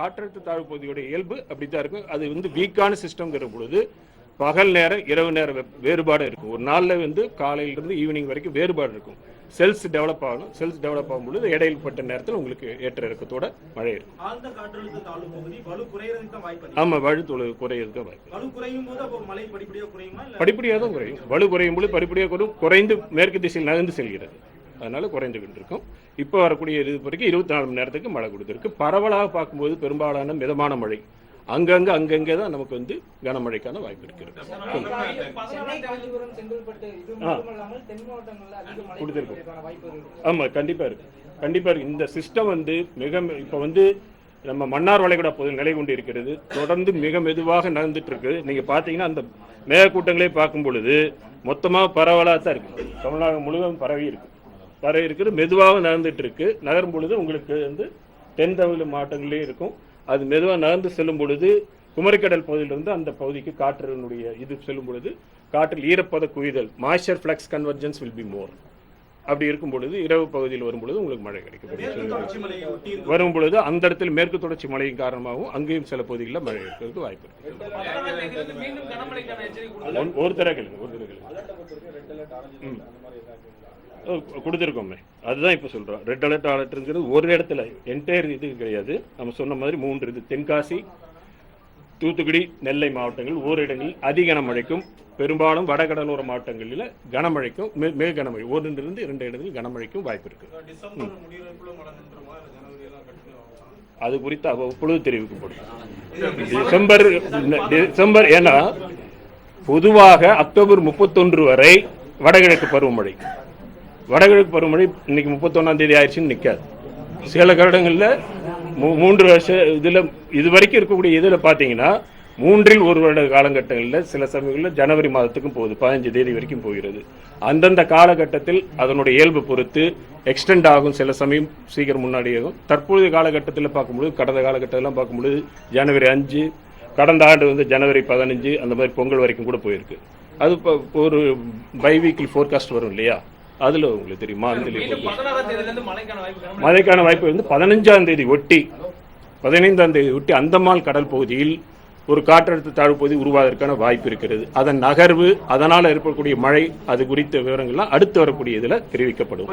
காற்றழுத்த தாழ்வு பகுதியோட இயல்பு அப்படித்தான் இருக்கும். அது வந்து வீக்கான சிஸ்டம்ங்கிற பொழுது பகல் நேரம் இரவு நேர வெப்- வேறுபாடு இருக்கும். ஒரு நாளில் வந்து காலையிலிருந்து ஈவினிங் வரைக்கும் வேறுபாடு இருக்கும். செல்ஸ் டெவலப் ஆகணும். செல்ஸ் டெவலப் ஆகும் பொழுது இடையில்பட்ட நேரத்தில் உங்களுக்கு ஏற்ற இறக்கத்தோட மழை இருக்கும். பகுதி வலு. ஆமாம் வழுத்துளை குறையிறதுக்கு வாய்ப்பு படிப்படியாக தான் குறையும். வலு குறையும் பொழுது படிப்படியாக குறையும். குறைந்து மேற்கு திசையில் நகர்ந்து செல்கிறது. அதனால குறைந்து கொண்டிருக்கும் இப்போ வரக்கூடிய இது வரைக்கும் இருபத்தி நாலு மணி நேரத்துக்கு மழை கொடுத்துருக்கு. பரவலாக பார்க்கும்போது பெரும்பாலான மிதமான மழை. அங்கங்கே அங்கங்கே தான் நமக்கு வந்து கனமழைக்கான வாய்ப்பு இருக்கிறது. கொடுத்திருக்கும். ஆமாம் கண்டிப்பாக இருக்கு. கண்டிப்பாக இருக்கு. இந்த சிஸ்டம் வந்து மிக இப்போ வந்து நம்ம மன்னார் வளைகுடா பகுதியில் நிலை கொண்டு இருக்கிறது. தொடர்ந்து மிக மெதுவாக நகர்ந்துட்டு இருக்கு நீங்கள் பார்த்தீங்கன்னா அந்த மேகக்கூட்டங்களே பார்க்கும் பொழுது மொத்தமாக பரவலாக தான் இருக்கு. தமிழ்நாடு முழுவதும் பரவி இருக்கு. பரவி இருக்குது. மெதுவாக நகர்ந்துட்டு இருக்கு நகரும் பொழுது உங்களுக்கு வந்து தென் தமிழ் மாவட்டங்களே இருக்கும். அது மெதுவாக நகர்ந்து செல்லும் பொழுது குமரிக்கடல் பகுதியிலிருந்து அந்த பகுதிக்கு காற்றினுடைய இது செல்லும் பொழுது காற்றில் ஈரப்பத குவிதல் moisture flux convergence will be more அப்படி இருக்கும் பொழுது இரவு பகுதியில் வரும் பொழுது உங்களுக்கு மழை கிடைக்கும். வரும் பொழுது அந்த இடத்துல மேற்கு தொடர்ச்சி மழையின் காரணமாகவும் அங்கேயும் சில பகுதிகளில் மழை இருக்கிறதுக்கு வாய்ப்பு இருக்கு. ஒரு தர கேளுங்க ஒரு தர கேளுங்க. கொடுத்துருக்கோமே. அதுதான் இப்போ சொல்கிறோம் ரெட் அலர்ட் அலர்ட்ங்கிறது ஒரு இடத்துல என்டையர் இது கிடையாது. நம்ம சொன்ன மாதிரி மூன்று இது. தென்காசி தூத்துக்குடி நெல்லை மாவட்டங்கள் ஓரிடங்களில் அதி கனமழைக்கும் பெரும்பாலும் வடகடலோர மாவட்டங்களில் கனமழைக்கும் மிக மிக கனமழை ஒன்றிலிருந்து இரண்டு இடங்களில் கனமழைக்கும் வாய்ப்பு இருக்கு. டிசம்பர் முடிவுக்குள்ள மழை நின்றுமா இல்ல ஜனவரி எல்லாம் கண்டினியூ ஆகுமா அது குறித்து அவ்வப்பொழுது தெரிவிக்கப்படும் டிசம்பர் டிசம்பர் ஏன்னா பொதுவாக அக்டோபர் முப்பத்தொன்று வரை வடகிழக்கு பருவமழை. வடகிழக்கு பருவமழை இன்னைக்கு முப்பத்தொன்னாம் தேதி ஆயிடுச்சுன்னு நிற்காது சில வருடங்களில் மூ- மூன்று வருஷ இதில் இது வரைக்கும் இருக்கக்கூடிய இதில் பார்த்தீங்கன்னா மூன்றில் ஒரு வருட காலகட்டங்களில் சில சமயங்களில் ஜனவரி மாதத்துக்கும் போகுது பதினஞ்சு தேதி வரைக்கும் போகிறது. அந்தந்த காலகட்டத்தில் அதனுடைய இயல்பு பொறுத்து எக்ஸ்டெண்ட் ஆகும் சில சமயம் சீக்கிரம் முன்னாடி ஆகும். தற்போதைய காலகட்டத்தில் பார்க்கும்பொழுது கடந்த காலகட்டத்திலாம் பார்க்கும்பொழுது ஜனவரி அஞ்சு கடந்த ஆண்டு வந்து ஜனவரி பதினஞ்சு அந்த மாதிரி பொங்கல் வரைக்கும் கூட போயிருக்கு. அது இப்போ ஒரு பை வீக்லி ஃபோர்காஸ்ட் வரும் இல்லையா? அதில் உங்களுக்கு தெரியும். மாந்திலி மழைக்கான வாய்ப்பு வந்து பதினஞ்சாம் தேதி ஒட்டி பதினைந்தாம் தேதி ஒட்டி அந்தமான் கடல் பகுதியில் ஒரு காற்றழுத்த தாழ்வு பகுதி உருவாவதற்கான வாய்ப்பு இருக்கிறது. அதன் நகர்வு அதனால் ஏற்படக்கூடிய மழை அது குறித்த விவரங்கள்லாம் அடுத்து வரக்கூடிய இதில் தெரிவிக்கப்படும்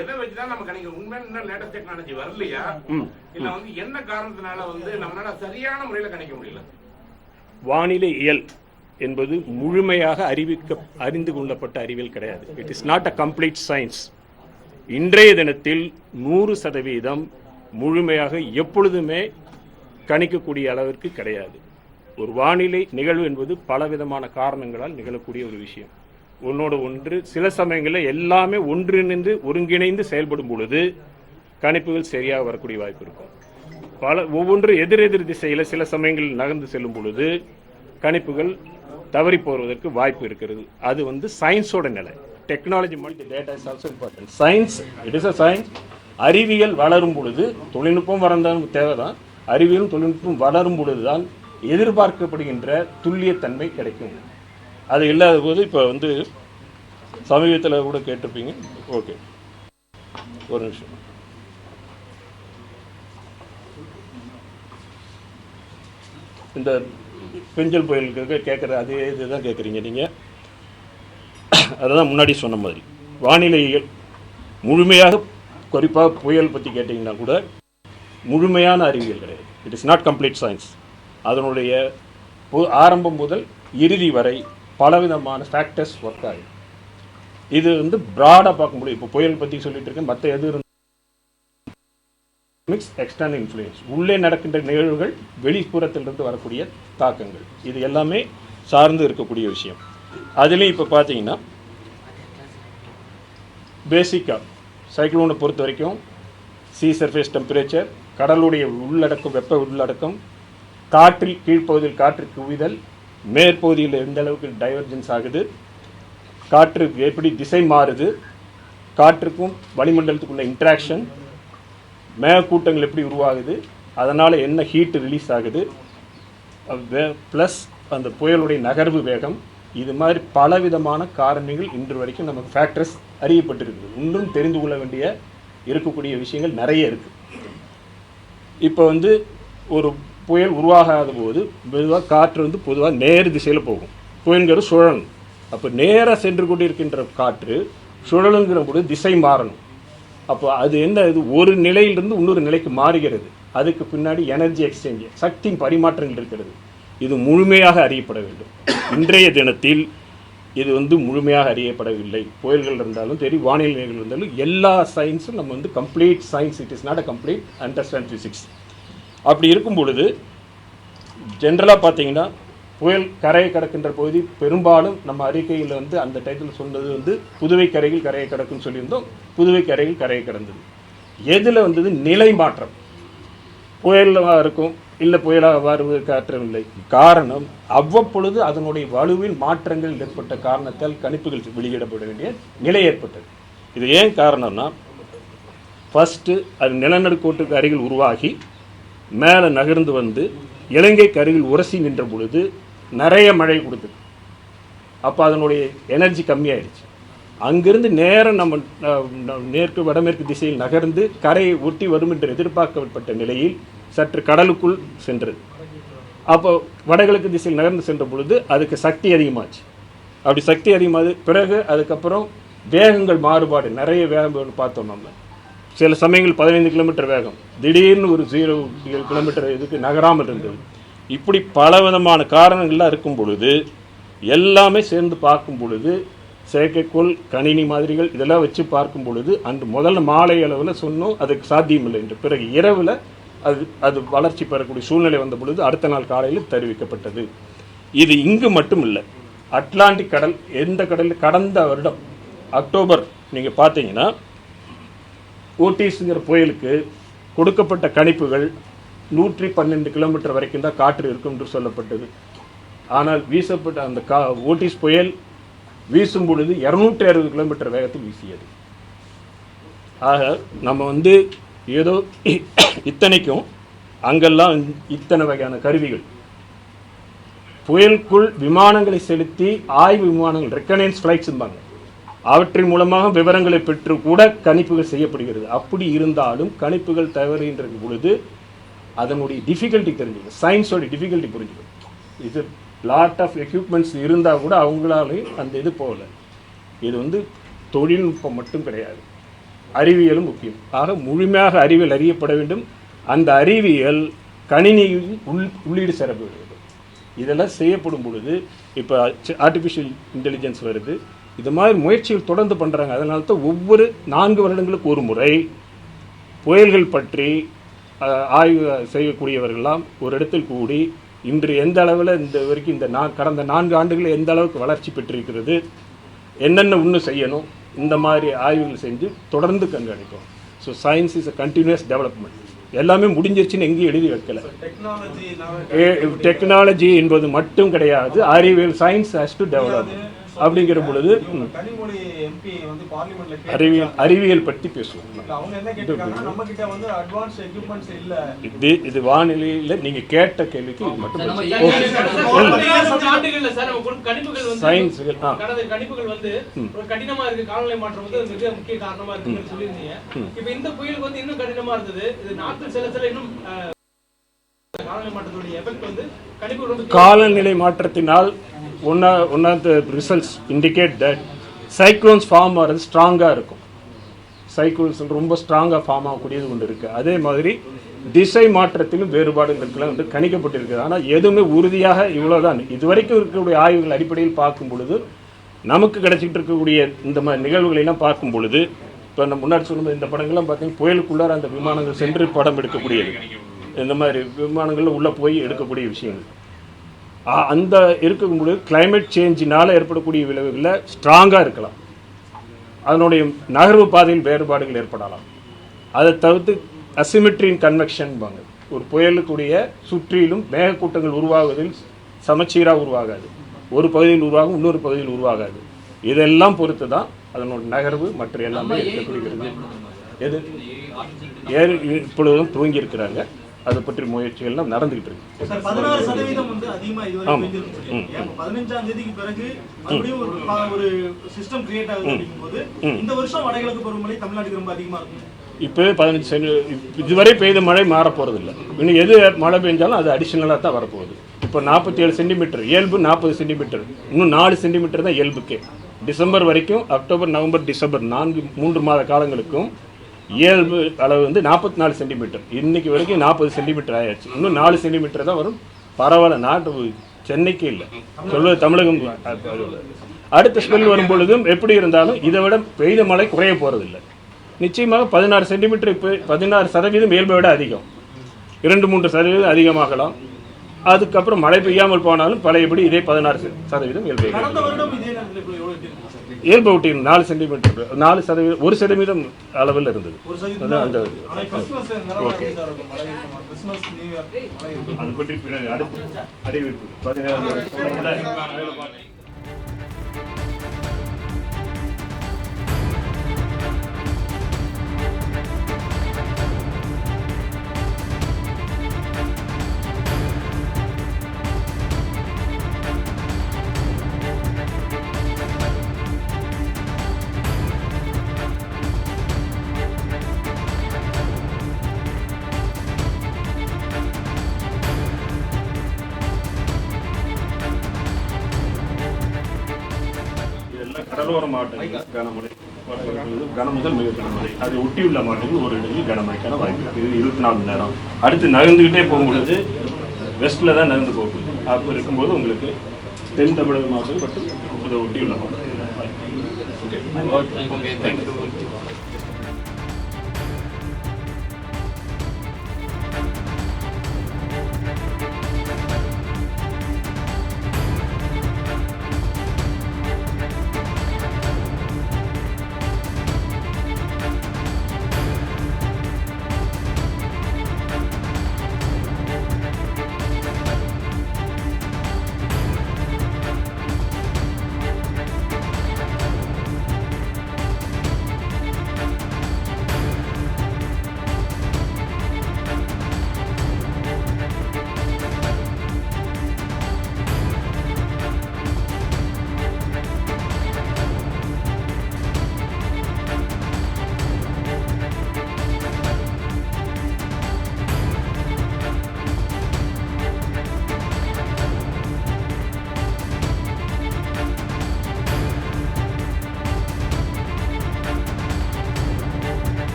எதை வச்சுதான் நம்ம கணிக்கிறோம் உண்மை இன்னும் லேட்டஸ்ட் டெக்னாலஜி வரலையா. இல்ல வந்து என்ன காரணத்தினால வந்து நம்மளால சரியான முறையில கணிக்க முடியல? வானிலை இயல் என்பது முழுமையாக அறிவிக்க அறிந்து கொள்ளப்பட்ட அறிவியல் கிடையாது. It is not a complete science இன்றைய தினத்தில் நூறு சதவீதம் முழுமையாக எப்பொழுதுமே கணிக்கக்கூடிய அளவிற்கு கிடையாது. ஒரு வானிலை நிகழ்வு என்பது பலவிதமான காரணங்களால் நிகழக்கூடிய ஒரு விஷயம். ஒன்னோடு ஒன்று. சில சமயங்களில் எல்லாமே ஒன்றிணைந்து ஒருங்கிணைந்து செயல்படும் பொழுது கணிப்புகள் சரியாக வரக்கூடிய வாய்ப்பு இருக்கும். பல ஒவ்வொன்று எதிரெதிர் திசையில் சில சமயங்களில் நகர்ந்து செல்லும் பொழுது கணிப்புகள் தவறி போவதற்கு வாய்ப்பு இருக்கிறது. அது வந்து சயின்ஸோட நிலை. Technology multi data is also important science it is a science அறிவியல் வளரும் பொழுது தொழில்நுட்பம் வளர்ந்தாலும் தேவைதான். அறிவியலும் தொழில்நுட்பம் வளரும் பொழுதுதான் எதிர்பார்க்கப்படுகின்ற துல்லியத்தன்மை கிடைக்கும். அது இல்லாத போது இப்போ வந்து சமீபத்தில் கூட கேட்டிருப்பீங்க. ஓகே ஒரு நிமிஷம். இந்த பெஞ்சல் புயலுக்கு கேட்குற அதே இதுதான் கேட்குறீங்க நீங்கள் அதுதான் முன்னாடி சொன்ன மாதிரி. வானிலையில் முழுமையாக குறிப்பாக புயல் பற்றி கேட்டிங்கன்னா கூட முழுமையான அறிவியல் கிடையாது. It is not complete science அதனுடைய பு- ஆரம்பம் முதல் இறுதி வரை பலவிதமான ஃபேக்டர்ஸ் ஒர்க் ஆகும் இது வந்து ப்ராடாக பார்க்க முடியும். இப்போ புயல் பற்றி சொல்லிட்டு இருக்கேன். மற்ற எது மிக்ஸ் எக்ஸ்டர்னல் இன்ஃப்ளூயன்ஸ் உள்ளே நடக்கின்ற நிகழ்வுகள் வெளிப்புறத்திலிருந்து வரக்கூடிய தாக்கங்கள். இது எல்லாமே சார்ந்து இருக்கக்கூடிய விஷயம். அதுலேயும் இப்போ பார்த்தீங்கன்னா பேசிக்காக சைக்ளோனை பொறுத்த வரைக்கும் சீ சர்ஃபேஸ் டெம்பரேச்சர் கடலுடைய உள்ளடக்கம் வெப்ப உள்ளடக்கம் காற்றில் கீழ்ப்பகுதியில் காற்றிற்கு குவிதல் மேற்பகுதியில் எந்த அளவுக்கு டைவர்ஜென்ஸ் ஆகுது? காற்று எப்படி திசை மாறுது? காற்றுக்கும் வளிமண்டலத்துக்குள்ள இன்ட்ராக்ஷன் மேகக்கூட்டங்கள் எப்படி உருவாகுது? அதனால் என்ன ஹீட் ரிலீஸ் ஆகுது? ப்ளஸ் அந்த புயலுடைய நகர்வு வேகம் இது மாதிரி பலவிதமான காரணிகள் இன்று வரைக்கும் நமக்கு ஃபேக்டர்ஸ் அறியப்பட்டிருக்குது. இன்னும் தெரிந்து கொள்ள வேண்டிய இருக்கக்கூடிய விஷயங்கள் நிறைய இருக்குது இப்போ வந்து ஒரு புயல் உருவாகாத போது மெதுவாக காற்று வந்து பொதுவாக நேர் திசையில் போகும். புயல்ங்கிறது சுழலும். அப்போ நேராக சென்று கொண்டிருக்கின்ற காற்று சுழலுங்கிற போது திசை மாறணும். அப்போ அது என்ன இது ஒரு நிலையிலிருந்து இன்னொரு நிலைக்கு மாறுகிறது. அதுக்கு பின்னாடி எனர்ஜி எக்ஸ்சேஞ்ச் சக்தி பரிமாற்றங்கள் இருக்கிறது. இது முழுமையாக அறியப்பட வேண்டும். இன்றைய தினத்தில் இது வந்து முழுமையாக அறியப்படவில்லை. புயல்கள் இருந்தாலும் சரி வானிலை நிலைகள் இருந்தாலும் எல்லா சயின்ஸும் நம்ம வந்து complete science it is not a complete understand physics அப்படி இருக்கும் பொழுது ஜென்ரலாக பார்த்தீங்கன்னா புயல் கரையை கடக்கின்ற பகுதி பெரும்பாலும் நம்ம அறிக்கையில் வந்து அந்த டைத்தில் சொன்னது வந்து புதுவை கரையில் கரையை கடக்குன்னு சொல்லியிருந்தோம். புதுவை கரையில் கரையை கடந்தது. எதில் வந்தது? நிலை மாற்றம். புயலாக இருக்கும் இல்லை புயலாக வருவது காற்றவில்லை காரணம் அவ்வப்பொழுது அதனுடைய வலுவில் மாற்றங்கள் ஏற்பட்ட காரணத்தால் கணிப்புகள் வெளியிடப்பட வேண்டிய நிலை ஏற்பட்டது. இது ஏன் காரணம்னா ஃபஸ்ட்டு அது நிலநடுக்கோட்டுக்கு அருகில் உருவாகி மேலே நகர்ந்து வந்து இலங்கைக்கு அருகில் உரசி நின்ற பொழுது நிறைய மழை கொடுத்தது அப்போ அதனுடைய எனர்ஜி கம்மியாயிடுச்சு. அங்கிருந்து நேரம் நம்ம மேற்கு வடமேற்கு திசையில் நகர்ந்து கரையை ஒட்டி வரும் என்று எதிர்பார்க்கப்பட்ட நிலையில் சற்று கடலுக்குள் சென்றது. அப்போ வடகிழக்கு திசையில் நகர்ந்து சென்ற பொழுது அதுக்கு சக்தி அதிகமாச்சு. அப்படி சக்தி அதிகமாகுது பிறகு அதுக்கப்புறம் வேகங்கள் மாறுபாடு நிறைய வேகம் பார்த்தோம் நம்ம. சில சமயங்கள் பதினைந்து கிலோமீட்டர் வேகம். திடீர்னு ஒரு ஜீரோ கிலோமீட்டர் இதுக்கு நகராமல் இருந்தது. இப்படி பலவிதமான காரணங்கள்லாம் இருக்கும் பொழுது எல்லாமே சேர்ந்து பார்க்கும் பொழுது செயற்கைக்கோள் கணினி மாதிரிகள் இதெல்லாம் வச்சு பார்க்கும் பொழுது அன்று முதல்ல மாலை அளவில் சொன்னோம் அதுக்கு சாத்தியமில்லை என்று. பிறகு இரவில் அது அது வளர்ச்சி பெறக்கூடிய சூழ்நிலை வந்த பொழுது அடுத்த நாள் காலையில் தெரிவிக்கப்பட்டது. இது இங்கு மட்டும் இல்லை அட்லாண்டிக் கடல் எந்த கடலில் கடந்த வருடம் அக்டோபர் நீங்கள் பார்த்தீங்கன்னா ஓட்டிஸுங்கிற புயலுக்கு கொடுக்கப்பட்ட கணிப்புகள் நூற்றி பன்னெண்டு கிலோமீட்டர் வரைக்கும் தான் காற்று இருக்கும் என்று சொல்லப்பட்டது. ஆனால் வீசப்பட்ட அந்த கா ஓட்டிஸ் புயல் வீசும் பொழுது இரநூற்றி அறுபது கிலோமீட்டர் வேகத்தில் வீசியது. ஆக நம்ம வந்து ஏதோ இத்தனைக்கும் அங்கெல்லாம் இத்தனை வகையான கருவிகள். புயலுக்குள் விமானங்களை செலுத்தி ஆய்வு விமானங்கள் ரெக்கனன்ஸ் ஃப்ளைட்ஸ்பாங்க அவற்றின் மூலமாக விவரங்களை பெற்று கூட கணிப்புகள் செய்யப்படுகிறது. அப்படி இருந்தாலும் கணிப்புகள் தவறுகின்ற பொழுது அதனுடைய டிஃபிகல்ட்டி தெரிஞ்சுக்கும். சயின்ஸோட டிஃபிகல்ட்டி புரிஞ்சுக்கும். இது லாட் ஆஃப் எக்யூப்மெண்ட்ஸ் இருந்தால் கூட அவங்களாலேயும் அந்த இது போகல. இது வந்து தொழில்நுட்பம் மட்டும் கிடையாது. அறிவியலும் முக்கியம். ஆக முழுமையாக அறிவியல் அறியப்பட வேண்டும். அந்த அறிவியல் கணினியில் உள் உள்ளீடு சிறப்பு வேண்டும் இதெல்லாம் செய்யப்படும் பொழுது இப்போ ஆர்டிஃபிஷியல் இன்டெலிஜென்ஸ் வருது. இது மாதிரி முயற்சிகள் தொடர்ந்து பண்ணுறாங்க அதனால தான் ஒவ்வொரு நான்கு வருடங்களுக்கு ஒரு முறை புயல்கள் பற்றி ஆய்வு செய்யக்கூடியவர்கள்லாம் ஒரு இடத்தில் கூடி இன்று எந்த அளவில் இந்த வரைக்கும் இந்த நான் கடந்த நான்கு ஆண்டுகளில் எந்த அளவுக்கு வளர்ச்சி பெற்றிருக்கிறது என்னென்ன இன்னும் செய்யணும் இந்த மாதிரி ஆய்வுகள் செஞ்சு தொடர்ந்து கண்காணிக்கும் so science is a continuous development எல்லாமே முடிஞ்சிருச்சுன்னு எங்கேயும் எழுதி வைக்கல. டெக்னாலஜி டெக்னாலஜி என்பது மட்டும் கிடையாது அறிவியல் சயின்ஸ் ஹேஸ் டு டெவலப் அப்படிங்கிற பொழுது ம், கனிமொழி எம்பி வந்து பார்லிமெண்ட்ல அறிவியல் அறிவியல் பற்றி பேசுவோம். அவங்க என்ன கேட்டிருக்காங்கன்னா நம்ம கிட்ட வந்து அட்வான்ஸ் எக்யூப்மெண்ட்ஸ் இல்ல. இது இது வானிலையில் நீங்கள் கேட்ட கேள்விக்கு இது மட்டும் சயின்ஸுகள் ஆ. கணிப்புகள் வந்து கடினமா இருக்கு காலநிலை மாற்றம் வந்து மிக முக்கிய காரணமா இருக்குன்னு சொல்லியிருந்தீங்க. இப்ப இந்த புயலுக்கு வந்து இன்னும் கடினமா இருந்தது. இது நாட்கள் செல்ல செல்ல இன்னும் காலநிலை மாற்றத்தினால் one one of the results indicate that cyclones form ஆகிறது ஸ்ட்ராங்காக இருக்கும். சைக்ளோன்ஸ் ரொம்ப ஸ்ட்ராங்காக ஃபார்ம் ஆகக்கூடியது ஒன்று இருக்குது அதே மாதிரி திசை மாற்றத்திலும் வேறுபாடுகளுக்கெல்லாம் வந்து கணிக்கப்பட்டிருக்குது. ஆனால் எதுவுமே உறுதியாக இவ்வளோதான் இதுவரைக்கும் இருக்கக்கூடிய ஆய்வுகள் அடிப்படையில் பார்க்கும் பொழுது நமக்கு கிடைச்சிட்டு இருக்கக்கூடிய இந்த மாதிரி நிகழ்வுகளை எல்லாம் பார்க்கும் பொழுது இப்போ நம்ம முன்னாடி சொன்ன இந்த படங்கள்லாம் பார்த்தீங்கன்னா புயலுக்குள்ளார அந்த விமானங்கள் சென்று படம் எடுக்கக்கூடியது. இந்த மாதிரி விமானங்களில் உள்ளே போய் எடுக்கக்கூடிய விஷயங்கள். அந்த இருக்கும்போது climate சேஞ்சினால் ஏற்படக்கூடிய விளைவுகளில் ஸ்ட்ராங்காக இருக்கலாம். அதனுடைய நகர்வு பாதையில் வேறுபாடுகள் ஏற்படலாம். அதை தவிர்த்து அசிமெட்ரின் கன்வெக்ஷன்பாங்க ஒரு புயலுக்குடைய சுற்றிலும் மேகக்கூட்டங்கள் உருவாகுவதில் சமச்சீராக உருவாகாது. ஒரு பகுதியில் உருவாகும் இன்னொரு பகுதியில் உருவாகாது. இதெல்லாம் பொறுத்து தான் அதனோட நகர்வு மற்ற எல்லாமே இருக்கக்கூடியது எது? ஏர் இப்பொழுதும் துவங்கி இருக்கிறாங்க அதை பற்றி முயற்சிகள்லாம் நடந்துகிட்டு இருக்கு. சார் பதினாறு சதவீதம் வந்து அதிகமா இதுவரை ஆமா. பெய்திருக்குன்னு ம், சொல்லியிருக்கீங்க. அப்ப பதினஞ்சாம் தேதிக்கு பிறகு ஒரு சிஸ்டம் கிரியேட் ஆகுது இந்த வருஷம் வடகிழக்கு பருவமழை தமிழ்நாட்டுக்கு ரொம்ப அதிகமா இருக்கும். இப்போ பதினஞ்சு சென்டி இதுவரை பெய்த மழை மாற போகிறதில்ல இன்னும் எது மழை பெஞ்சாலும் அது அடிஷ்னலாக தான் வரப்போகுது. இப்போ நாற்பத்தி ஏழு சென்டிமீட்டர் இயல்பு நாற்பது சென்டிமீட்டர் இன்னும் நாலு சென்டிமீட்டர் தான் இயல்புக்கே. டிசம்பர் வரைக்கும் அக்டோபர் நவம்பர் டிசம்பர் நான்கு மூன்று மாத காலங்களுக்கும் இயல்பு அளவு வந்து நாற்பத்தி நாலு சென்டிமீட்டர். இன்னைக்கு வரைக்கும் நாற்பது சென்டிமீட்டர் ஆயாச்சு. இன்னும் நாலு சென்டிமீட்டர் தான் வரும். பரவாயில்ல நாட்டு சென்னைக்கு இல்லை. சொல்வது தமிழகம் அடுத்த ஸ்மெல் வரும் பொழுதும் எப்படி இருந்தாலும் இதை விட பெய்த மழை குறைய போகிறதில்லை நிச்சயமாக பதினாறு சென்டிமீட்டர் இப்போ பதினாறு சதவீதம் இயல்பை விட அதிகம். இரண்டு மூன்று சதவீதம் அதிகமாகலாம். அதுக்கப்புறம் மழை பெய்யாமல் போனாலும் பழையபடி இதே பதினாறு சதவீதம் இயல்பை இயல்பை ஒட்டி நாலு சென்டிமீட்டர் நாலு சதவீதம் ஒரு சதவீதம் அளவில் இருந்தது. அந்த ஆனா இப்ப கிறிஸ்துமஸ் கடலோர மாவட்டங்கள் கனமழை கனமுதல் மிக கனமழை அதை ஒட்டியுள்ள மாவட்டங்கள் ஒரு இடங்களில் கனமழைக்கான வாய்ப்பு இருக்குது. இது இருபத்தி நாலு மணி நேரம். அடுத்து நகர்ந்துக்கிட்டே போகும்பொழுது வெஸ்ட்டில் தான் நகர்ந்து போகுது. அப்போ இருக்கும்போது உங்களுக்கு தென் தமிழக மாவட்டங்கள் மற்றும் ஒட்டியுள்ள மாவட்டங்கள். வாய்ப்பு ஓகே தேங்க்யூ